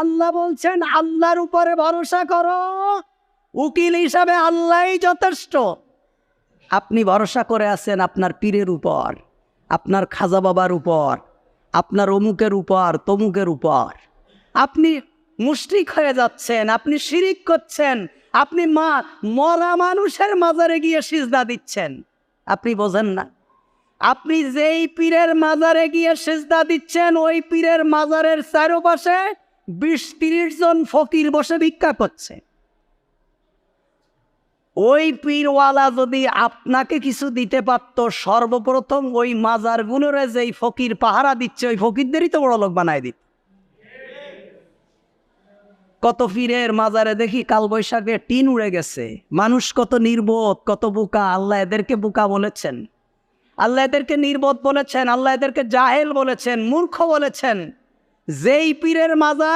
আল্লাহ বলছেন, আল্লাহর উপরে ভরসা করো। উকিল হিসাবে আল্লাহই যথেষ্ট। আপনি ভরসা করে আছেন আপনার পীরের উপর, আপনার খাজা বাবার উপর, আপনার অমুকের উপর, তমুকের উপর। আপনি মুশরিক হয়ে যাচ্ছেন, আপনি শিরিক করছেন, আপনি মা, মরা মানুষের মাজারে গিয়ে সিজদা দিচ্ছেন। আপনি বোঝেন না। আপনি যেই পীরের মাজারে গিয়ে সেজদা দিচ্ছেন, ওই পীরের মাজারের চারপাশে বিশ তিরিশ জন ফকির বসে ভিক্ষা করছে। ওই পীরওয়ালা যদি আপনাকে কিছু দিতে পারত, সর্বপ্রথম ওই মাজার গুলোরে যেই ফকির পাহারা দিচ্ছে, ওই ফকিরদেরই তো বড় লোক বানায় দিত। কত পীরের মাজারে দেখি কাল বৈশাখে টিন উড়ে গেছে। মানুষ কত নির্বোধ, কত বোকা, আল্লাহ এদেরকে বোকা বলেছেন। আল্লাহ এদেরকে নির্বোধ বলেছেন, আল্লাহ এদেরকে জাহেল বলেছেন, মূর্খ বলেছেন। যেই পীরের মাজার